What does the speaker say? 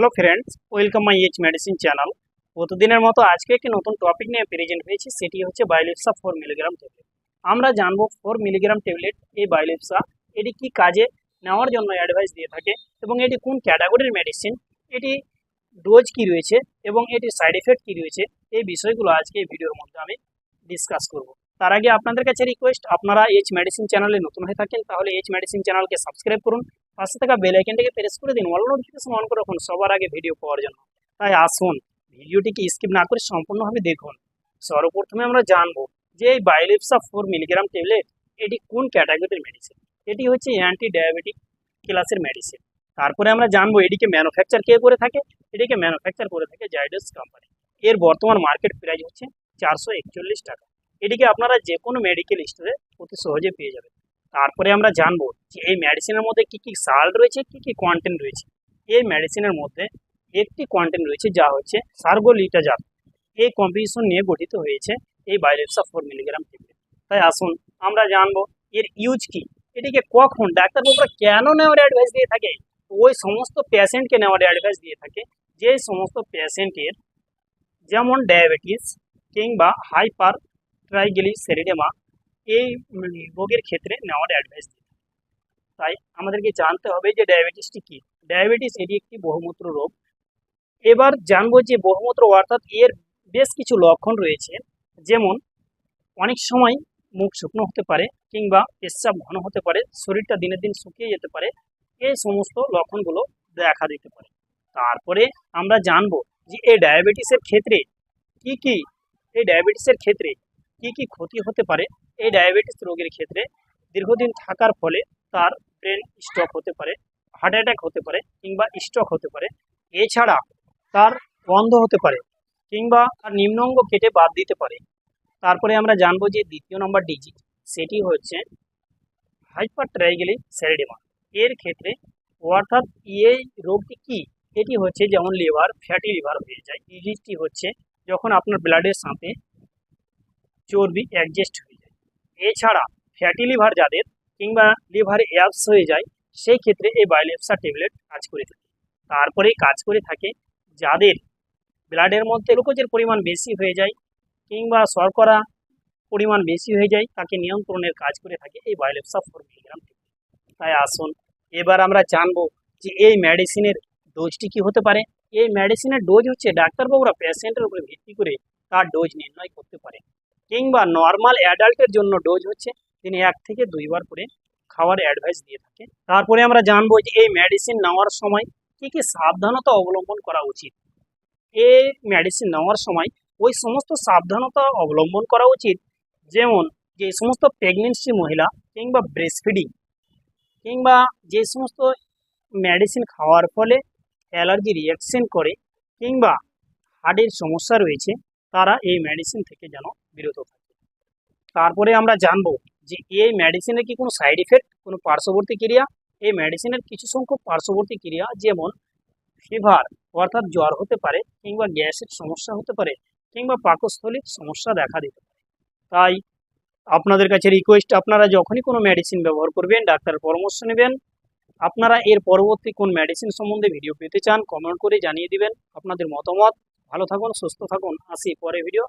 Hello friends welcome my H medicine channel প্রতিদিনের মতো আজকে একটি নতুন টপিক নিয়ে প্রেজেন্ট হয়েছি, সেটি হচ্ছে বাইলিপসা ফোর মিলিগ্রাম ট্যাবলেট আমরা জানব ফোর মিলিগ্রাম ট্যাবলেট এই বায়োলিপসা এটি কি কাজে নেওয়ার জন্য অ্যাডভাইস দিয়ে থাকে এবং এটি কোন ক্যাটাগরির মেডিসিন এটি ডোজ কি রয়েছে এবং এটির সাইড এফেক্ট কী রয়েছে, এই বিষয়গুলো আজকে এই ভিডিওর মধ্যে আমি ডিসকাস করব। তার আগে আপনাদের কাছে রিকোয়েস্ট আপনারা এইচ মেডিসিন চ্যানেলে নতুন হয়ে থাকেন, তাহলে এইচ মেডিসিন চ্যানেলকে সাবস্ক্রাইব করুন পাশে থাকা বেল আইকনটাকে প্রেস করে দিন অল নোটিফিকেশন অন করে রাখুন, সবার আগে ভিডিও পাওয়ার জন্য। তাই আসুন, ভিডিওটিকে স্কিপ না করে সম্পূর্ণভাবে দেখুন। সর্বপ্রথমে আমরা জানব যে এই বাইলিপসা ফোর মিলিগ্রাম ট্যাবলেট এটি কোন ক্যাটাগরির মেডিসিন এটি হচ্ছে অ্যান্টি ডায়াবেটিক ক্লাসের মেডিসিন তারপরে আমরা জানব এটিকে ম্যানুফ্যাকচার কে করে থাকে? এটিকে ম্যানুফ্যাকচার করে থাকে জাইডাস কোম্পানি এর বর্তমান মার্কেট প্রাইস হচ্ছে চারশো একচল্লিশ টাকা। এটিকে আপনারা যে কোনো মেডিকেল স্টোরে অতি সহজে পেয়ে যাবেন। তারপরে আমরা জানব যে এই মেডিসিনের মধ্যে কি কি সাল্ট রয়েছে, কি কি কোয়ান্টেন্ট রয়েছে। এই মেডিসিনের মধ্যে একটি কোয়ান্টেন্ট রয়েছে যা হচ্ছে সার্গোলিটাজার এই কম্পিটিশন নিয়ে গঠিত হয়েছে এই বাইরেপসা ফোর মিলিগ্রাম ট্যাবলেট তাই আসুন আমরা জানব এর ইউজ কি। এটিকে কখন ডাক্তারবাবুরা কেন নেওয়ার অ্যাডভাইস দিয়ে থাকে? ওই সমস্ত পেশেন্টকে নেওয়ার অ্যাডভাইস দিয়ে থাকে। যে সমস্ত পেশেন্টের যেমন ডায়াবেটিস কিংবা হাইপার ট্রাইগ্লিসেরিডেমা এই রোগের ক্ষেত্রে নেওয়ার অ্যাডভাইস দিই তাই আমাদেরকে জানতে হবে যে ডায়াবেটিসটি কী? ডায়াবেটিস এটি একটি বহুমূত্র রোগ। এবার জানব যে বহুমূত্র অর্থাৎ এর বেশ কিছু লক্ষণ রয়েছে, যেমন অনেক সময় মুখ শুকনো হতে পারে কিংবা পেশাব ঘন হতে পারে, শরীরটা দিনের দিন শুকিয়ে যেতে পারে, এই সমস্ত লক্ষণগুলো দেখা দিতে পারে। তারপরে আমরা জানব যে এই ডায়াবেটিসের ক্ষেত্রে কি কি? এই ডায়াবেটিসের ক্ষেত্রে কি কি ক্ষতি হতে পারে এই ডায়াবেটিস রোগের ক্ষেত্রে দীর্ঘদিন থাকার ফলে তার ব্রেন স্ট্রোক হতে পারে হার্ট অ্যাটাক হতে পারে কিংবা স্ট্রোক হতে পারে। এছাড়া তার বন্ধ হতে পারে কিংবা তার নিম্নাঙ্গ কেটে বাদ দিতে পারে। তারপরে আমরা জানব যে দ্বিতীয় নম্বর ডিজিট সেটি হচ্ছে হাইপার ট্রাইগেলি স্যারিডেমা এর ক্ষেত্রে অর্থাৎ এই রোগটি কি? এটি হচ্ছে যেমন লিভার ফ্যাটি লিভার হয়ে যায়। ডিজিজটি হচ্ছে যখন আপনার ব্লাডের সাথে চর্বি অ্যাডজাস্ট হয়ে যায়। এছাড়া ফ্যাটি লিভার যাদের কিংবা লিভারে অ্যাপস হয়ে যায়, সেই ক্ষেত্রে এই বায়োলেপসা ট্যাবলেট কাজ করে থাকে। তারপরে কাজ করে থাকে যাদের ব্লাডের মধ্যে গ্লুকোজের পরিমাণ বেশি হয়ে যায় কিংবা শর্করা পরিমাণ বেশি হয়ে যায়, তাকে নিয়ন্ত্রণের কাজ করে থাকে এই বায়োলেপসা ফোর মিলিগ্রাম তাই আসুন, এবার আমরা জানব যে এই মেডিসিনের ডোজটি কি হতে পারে? এই মেডিসিনের ডোজ হচ্ছে ডাক্তারবাবুরা পেশেন্টের উপরে ভিত্তি করে তার ডোজ নির্ণয় করতে পারে। কিংবা নর্মাল অ্যাডাল্টের জন্য ডোজ হচ্ছে, তিনি এক থেকে দুইবার করে খাওয়ার অ্যাডভাইস দিয়ে থাকে। তারপরে আমরা জানব যে এই মেডিসিন নেওয়ার সময় কী কী সাবধানতা অবলম্বন করা উচিত। এই মেডিসিন নেওয়ার সময় ওই সমস্ত সাবধানতা অবলম্বন করা উচিত, যেমন যে সমস্ত প্রেগনেন্সি মহিলা কিংবা ব্রেস্টফিডিং কিংবা যে সমস্ত মেডিসিন খাওয়ার ফলে অ্যালার্জি রিয়াকশন করে, কিংবা হার্টের সমস্যা রয়েছে তারা এই মেডিসিন থেকে যেন বিরত থাকে। তারপরে আমরা জানব যে এই মেডিসিনের কি কোনো সাইড ইফেক্ট কোনো পার্শ্ববর্তী ক্রিয়া? এই মেডিসিনের কিছু সংখ্যক পার্শ্ববর্তী ক্রিয়া যেমন ফিভার অর্থাৎ জ্বর হতে পারে, কিংবা গ্যাসের সমস্যা হতে পারে, কিংবা পাকস্থলীর সমস্যা দেখা দিতে পারে। তাই আপনাদের কাছে রিকোয়েস্ট আপনারা যখনই কোনো মেডিসিন ব্যবহার করবেন ডাক্তারের পরামর্শ নেবেন। আপনারা এর পরবর্তী কোন মেডিসিন সম্বন্ধে ভিডিও পেতে চান কমেন্ট করে জানিয়ে দিবেন। আপনাদের মতামত ভালো থাকুন সুস্থ থাকুন। আসি পরে ভিডিও